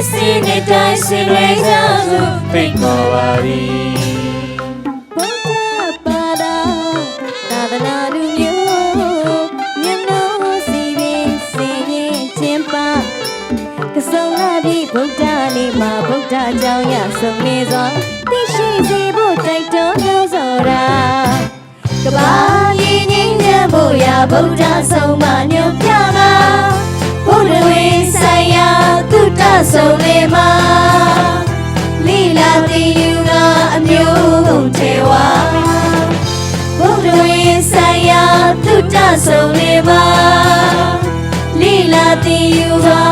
စ္စည်းနဲ့တိုင်းစင်ရကြသို့ဖိတ်ခေါ်ပါသည်ဘုဒ္ဓပါဒသာသနာလူမျိုးညနောစီရင်စီရင်ချင်းပါကစုံလာပြီဗုဒ္ဓနေ့မှာဗုဒ္ဓကြောင့်ရဆုံးနေစွာသိရှိစေဖို့တိုက်တွန်းလို့ဆိုတာကဘာကြီးငင်းညံဖို့ရဗုဒ္ဓဆုံးမညွန်ပြ ဆုံးလေးမှာလိလာတိယူကအမျိုးကုန်ထေဝါဘုဒ္ဓဝေဆိုင်ရာသုတ္တဆုံးလေးမှာလိလာတိယူက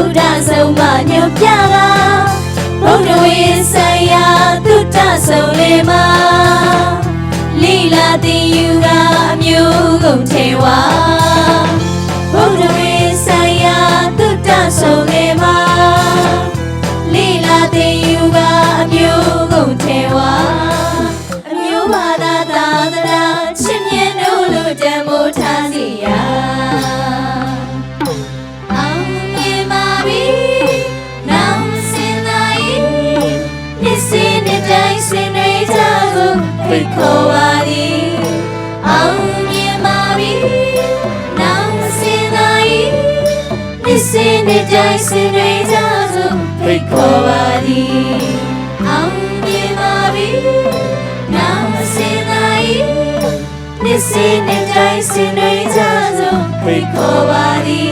ဗုဒ္ဓဆုံးမညွတ်ပြတာဘုဒ္ဓဝေဆိုင်ရာသုတ္တဆုံးလေးမှာလိလာတိယူကအမျိုးကုန်ထေဝါ ဖိတ်ခေါ်ပါသည်အောင်မြင်ပါပြီနောင်စင်သာ၏နှစ်စင်းနှစ်တိုင်းစင်တွေကြကို